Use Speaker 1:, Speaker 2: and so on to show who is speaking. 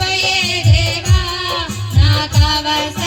Speaker 1: దేవా నా కావస